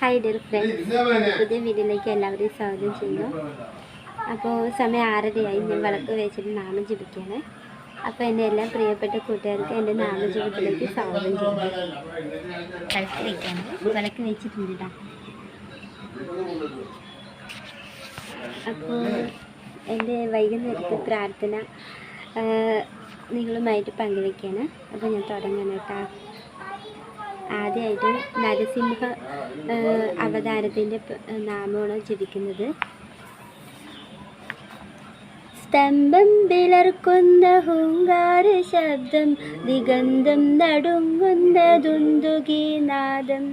Hi dear friends പുതിയ വീഡിയോയിലേക്ക് എല്ലാവരെയും സ്വാഗതം ചെയ്യുന്നു. അപ്പോൾ സമയം ആറരയായി. ഞാൻ വിളക്ക് വെച്ചിട്ട് നാമം ജപിക്കുകയാണ്. അപ്പോൾ എന്റെ എല്ലാ പ്രിയപ്പെട്ട കൂട്ടുകാർക്ക് എന്റെ നാമജപത്തിലേക്ക് സ്വാഗതം ചെയ്യുന്നു. വിളക്ക് വയ്ക്കാണ് വിളക്ക് വെച്ചിട്ടുണ്ട് അപ്പോൾ എന്റെ വൈകുന്നേരത്തെ പ്രാർത്ഥന നിങ്ങളുമായിട്ട് പങ്കുവയ്ക്കുകയാണ് അപ്പോൾ ഞാൻ തുടങ്ങണം കേട്ടോ ആദ്യമായിട്ട് നരസിംഹ അവതാരത്തിന്റെ നാമമാണ് ജപിക്കുന്നത് സ്തംഭം പിളർക്കുന്ന ഹുങ്കാര ശബ്ദം ദിഗന്ധം നടുങ്ങുന്ന ദുന്ദുകീനാദം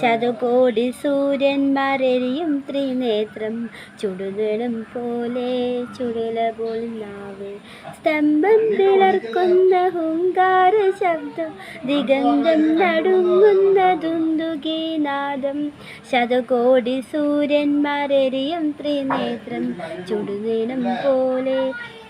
ശതകോടി സൂര്യന്മാരെരിയും ത്രിനേത്രം ചുടുകളും പോലെ ചുടല പോൽ നാവ് സ്തംഭം പിളർക്കുന്ന ഹുങ്കാര ശബ്ദം ദിഗന്ധം നടുങ്ങുന്ന ദുന്ദുകീനാദം ശതകോടി സൂര്യന്മാരെരിയും ത്രിനേത്രം ചുടുനീളം പോലെ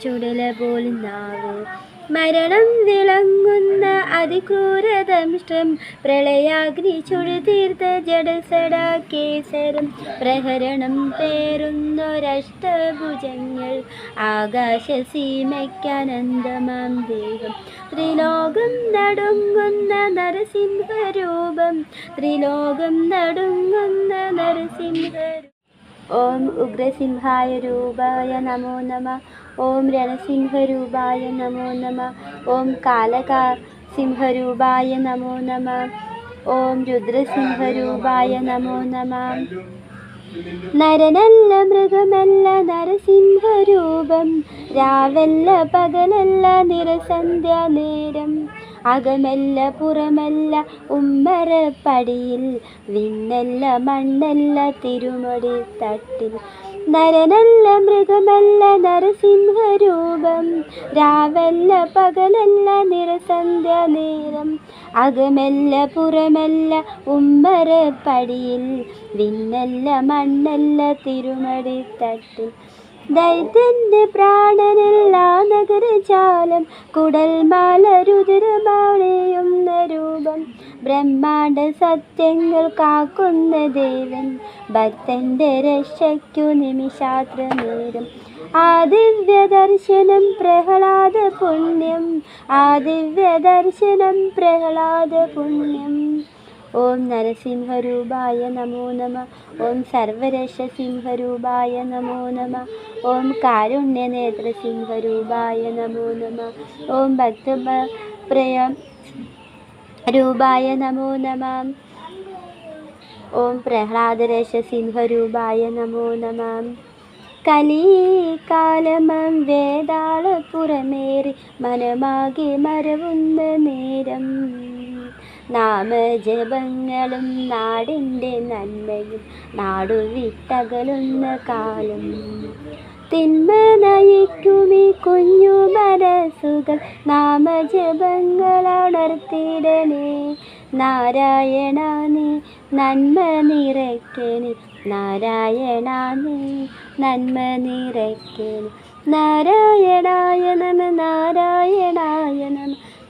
ചുടല പോൽ നാവ് മരണം വിളങ്ങുന്ന അതിക്രൂരദംഷ്ടം പ്രളയാഗ്നി ചുടുതീർത്ത ജഡസടാ കേസരം. പ്രഹരണം പേരുന്നൊരഷ്ടഭുജങ്ങൾ. ആകാശ സീമയ്ക്കനന്തമാം ദേഹം. ത്രിലോകം നടുങ്ങുന്ന നരസിംഹരൂപം. ത്രിലോകം നടുങ്ങുന്ന നരസിംഹരൂപം ഓം ഉഗ്രസിംഹായ രൂപായ നമോ നമ. ഓം രണസിംഹരൂപായ നമോ നമ. ഓം കാലകാ സിംഹരൂപായ നമോ നമ. ഓം രുദ്രസിംഹരൂപായ നമോ നമ. നരനല്ല മൃഗമല്ല നരസിംഹരൂപം. രാവല്ല പകലല്ല നിറസന്ധ്യ നേരം. അകമല്ല പുറമല്ല ഉമ്മരപ്പടിയിൽ. വിണ്ണല്ല മണ്ണല്ല തിരുമടി തട്ടിൽ. നരനല്ല മൃഗമല്ല നരസിംഹരൂപം. രാവല്ല പകലല്ല നിറസന്ധ്യ നേരം. അകമല്ല പുറമല്ല ഉമ്മരപ്പടിയിൽ. വിണ്ണല്ല മണ്ണല്ല തിരുമടി തട്ടിൽ. ദൈത്യന്റെ പ്രാണനില്ല നഗരജാലം കുടൽ രുതിരമാണയുന്ന രൂപം ബ്രഹ്മാണ്ട സത്യങ്ങൾ കാക്കുന്ന ദേവൻ ഭക്തന്റെ രക്ഷയ്ക്കു നിമിഷാത്രനേരം. ആ ദിവ്യ ദർശനം പ്രഹ്ലാദ പുണ്യം ആ ദിവ്യ ദർശനം പ്രഹ്ലാദ പുണ്യം. ഓം നരസിംഹരൂപായ നമോ നമ. ഓം സർവരശസിംഹരൂപായ നമോ നമ. ഓം കാരുണ്യനേത്രസിംഹരൂപായ നമോ നമ. ഓം ഭക്തപ്രിയ രൂപായ നമോ നമ. ഓം പ്രഹ്ലാദരശസിംഹരൂപായ നമോ നമ. കലീകാലമം വേദാള പുറമേറി മനമാകെ മരവുന്ന നേരം നാമജപങ്ങളും നാടിന്റെ നന്മയും നാടു വിട്ടകലുന്ന കാലം. തിന്മ നയിക്കുമീ കുഞ്ഞു മനസ്സുകൾ നാമജപങ്ങളുണർത്തിടണേ. നാരായണ നീ നന്മ നിറയ്ക്കണി. നാരായണ നീ നന്മ നിറയ്ക്കണി. നാരായണായ നമ നാരായണായ നമ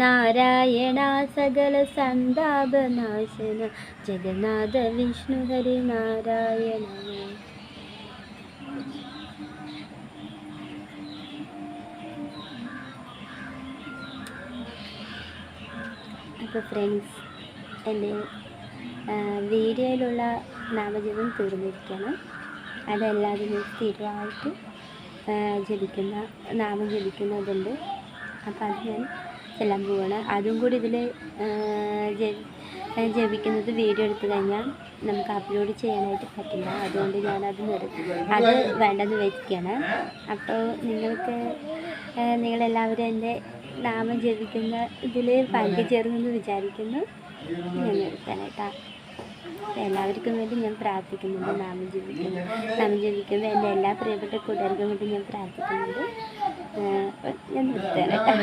നാരായണ സകല സന്താപനാശന. ജഗന്നാഥ വിഷ്ണു ഹരി നാരായണ. അപ്പോൾ ഫ്രണ്ട്സ് എന്റെ വീഡിയോയിലുള്ള നാമജപം തീർന്നിരിക്കണം അതെല്ലാവരും സ്ഥിരമായിട്ട് ജപിക്കുന്ന നാമം ജപിക്കുന്നതുണ്ട്. അപ്പോൾ അത് ഞാൻ ചെല്ലാൻ പോവുകയാണ് അതും കൂടി ഇതിൽ ജപിക്കുന്നത് വീഡിയോ എടുത്തു കഴിഞ്ഞാൽ നമുക്ക് അപ്ലോഡ് ചെയ്യാനായിട്ട് പറ്റില്ല. അതുകൊണ്ട് ഞാനത് നിർത്തി. അത് വേണ്ടെന്ന് വെക്കുകയാണ് അപ്പോൾ നിങ്ങൾക്ക് നിങ്ങളെല്ലാവരും എന്റെ നാമം ജപിക്കുന്ന ഇതിൽ പങ്കുചേർന്നെന്ന് വിചാരിക്കുന്നു. ഞാൻ നിർത്താനായിട്ടാ. എല്ലാവർക്കും വേണ്ടി ഞാൻ പ്രാർത്ഥിക്കുന്നുണ്ട് നാമം ജപിക്കുന്നു. നാമം ജപിക്കുമ്പോൾ എന്റെ എല്ലാ പ്രിയപ്പെട്ട കൂട്ടുകാർക്കും വേണ്ടി ഞാൻ പ്രാർത്ഥിക്കുന്നുണ്ട്. ഞാൻ നിർത്താനായിട്ടാ.